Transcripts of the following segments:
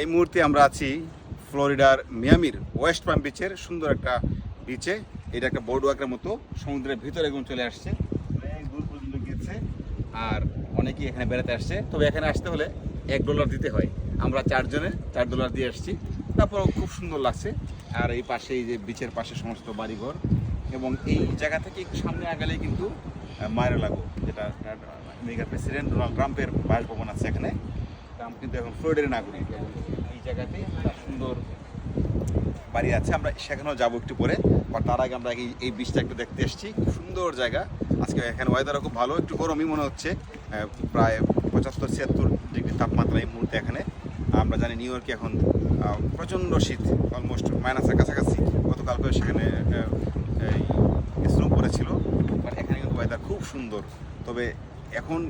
এই মুহূর্তে আমরা আছি ফ্লোরিডার মিয়ামির ওয়েস্ট পাম বিচের সুন্দর একটা বিচে। এটা একটা বোর্ড ওয়াকের মতো, সমুদ্রের ভিতরে একদম চলে আসছে। দূর পর্যন্ত গিয়েছে আর অনেকেই এখানে বেড়াতে আসছে। তবে এখানে আসতে হলে এক ডলার দিতে হয়। আমরা চারজনে চার ডলার দিয়ে আসছি। তারপর খুব সুন্দর লাগছে। আর এই পাশে, এই যে বিচের পাশে সমস্ত বাড়িঘর এবং এই জায়গা থেকে একটু সামনে আগালেই কিন্তু মায়ের লাগো, যেটা আমেরিকার প্রেসিডেন্ট ডোনাল্ড ট্রাম্পের বাসভবন আছে এখানে। ট্রাম্প কিন্তু এখন ফ্লোরিডার নাগরিক। এই জায়গাতে তার সুন্দর বাড়ি আছে, আমরা সেখানেও যাব একটু পরে, বা তার আগে আমরা এই বীজটা একটু দেখতে এসেছি। খুব সুন্দর জায়গা। আজকে এখানে ওয়েদারও খুব ভালো, একটু গরমই মনে হচ্ছে। প্রায় পঁচাত্তর, ছিয়াত্তর ডিগ্রি তাপমাত্রা এই মুহূর্তে এখানে। আমরা জানি নিউ ইয়র্কে এখন প্রচণ্ড শীত অলমোস্ট মাইনাসের কাছাকাছি। গতকালকে সেখানে স্নো পড়েছিল। বাট এখানে কিন্তু ওয়েদার খুব সুন্দর। তবে এখন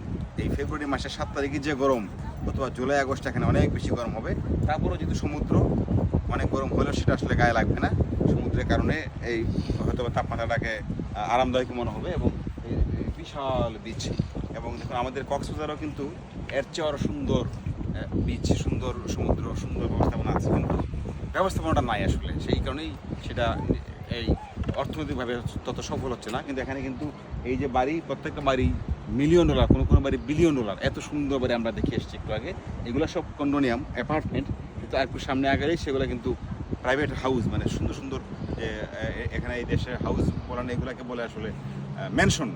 এই ফেব্রুয়ারি মাসের সাত তারিখে যে গরম অথবা জুলাই, আগস্ট এখানে অনেক বেশি গরম হবে। তারপরেও যেহেতু সমুদ্র, অনেক গরম হলেও সেটা আসলে গায়ে লাগবে না। সমুদ্রের কারণে এই হয়তো তাপমাত্রাটাকে আরামদায়ক মনে হবে এবং বিশাল বিচ এবং দেখুন, আমাদের কক্সবাজারও কিন্তু এর চেয়ে আরও সুন্দর বিচ সুন্দর সমুদ্র, সুন্দর ব্যবস্থাপনা আছে। কিন্তু ব্যবস্থাপনাটা নাই আসলে। সেই কারণেই সেটা এই অর্থনৈতিকভাবে তত সফল হচ্ছে না। কিন্তু এখানে কিন্তু এই যে বাড়ি, প্রত্যেকটা বাড়ি মিলিয়ন ডলার, কোনো বাড়ি বিলিয়ন ডলার এত সুন্দর বাড়ি আমরা দেখে এসেছি একটু আগে। এগুলো সব কন্ডোনিয়াম অ্যাপার্টমেন্ট কিন্তু আর একটু সামনে আগালেই সেগুলো কিন্তু প্রাইভেট হাউস মানে সুন্দর সুন্দর এখানে এই দেশে হাউস বলান এগুলোকে বলে আসলে মেনশন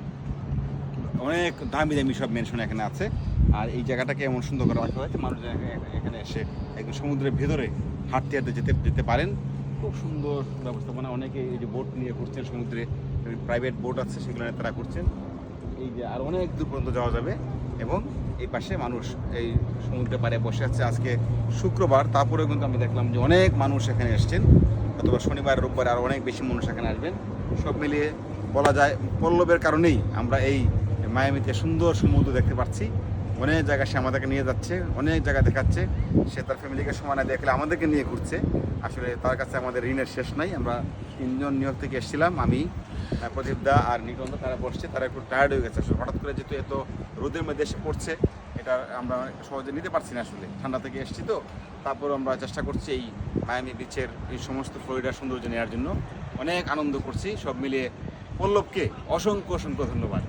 অনেক দামি দামি সব মেনশন এখানে আছে। আর এই জায়গাটাকে এমন সুন্দর করে রাখা হয়েছে, মানুষ এখানে- এসে একদম সমুদ্রের ভেতরে হাঁটতে হাঁটতে যেতে যেতে পারেন। খুব সুন্দর ব্যবস্থাপনা অনেকে এই যে বোট নিয়ে ঘুরছেন, সমুদ্রে প্রাইভেট বোট আছে, সেগুলো তারা ঘুরছেন। এই যে আর অনেক দূর পর্যন্ত যাওয়া যাবে এবং এই পাশে মানুষ এই সমুদ্রে পারে বসে আছে। আজকে শুক্রবার, তারপরেও কিন্তু আমি দেখলাম যে অনেক মানুষ এখানে এসছেন। অথবা শনিবার, রোববার আর অনেক বেশি মানুষ এখানে আসবেন। সব মিলিয়ে বলা যায় পল্লবের কারণেই আমরা এই মায়ামিতে সুন্দর সমুদ্র দেখতে পাচ্ছি। অনেক জায়গায় সে আমাদেরকে নিয়ে যাচ্ছে, অনেক জায়গা দেখাচ্ছে। সে তার ফ্যামিলিকে সময় না দেখলে আমাদেরকে নিয়ে ঘুরছে। আসলে তার কাছে আমাদের ঋণের শেষ নাই। আমরা তিনজন ইয়র্ক থেকে এসেছিলাম, আমি প্রদীপ দা আর নিকন্দ তারা বসছে। তারা একটু টায়ার্ড হয়ে গেছে আসলে। হঠাৎ করে যেহেতু এত রোদের মধ্যে এসে পড়ছে, এটা আমরা সহজে নিতে পারছি না আসলে। ঠান্ডা থেকে এসেছি তো, তারপর আমরা চেষ্টা করছি এই মায়ামি বিচের এই সমস্ত ফ্লোরিডার সৌন্দর্য নেওয়ার জন্য। অনেক আনন্দ করছি। সব মিলিয়ে পল্লবকে অসংখ্য অসংখ্য ধন্যবাদ।